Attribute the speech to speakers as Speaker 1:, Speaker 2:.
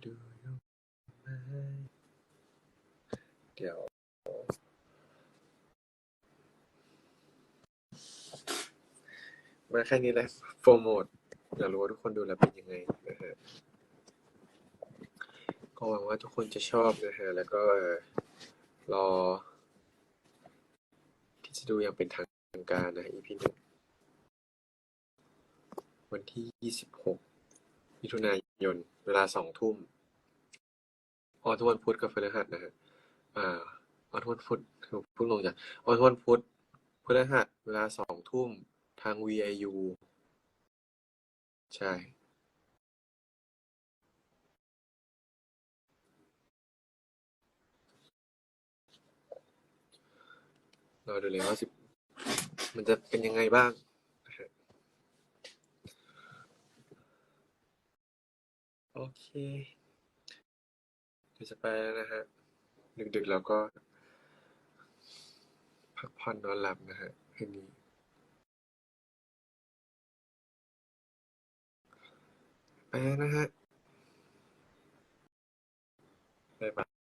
Speaker 1: เดี๋ยว มาแค่นี้แหละโฟรโมดอยากรู้ว่าทุกคนดูแล้วเป็นยังไงนะฮะก็หวังว่าทุกคนจะชอบนะฮะ แล้วก็รอ ที่จะดูอย่างเป็นทางการนะ EP หนึ่งวันที่ยี่สิบหก มิถุนายน เวลาสองทุ่ม ออนทุกวันพุธกับพฤหัสนะฮะอ่าออนทุกวันพุธคือพิ่งลงจากออนทุกวันพุธพฤหัสเวลาสองทุ่มทาง VIU ใช่ เราดูเลยว่าสิบมันจะเป็นยังไงบ้างนะฮะ โอเค เดี๋ยวจะไปแล้วนะฮะ ดึกๆแล้วก็ พักผ่อนนอนหลับนะฮะคืนนี้ ไปแล้วนะฮะบ๊ายบาย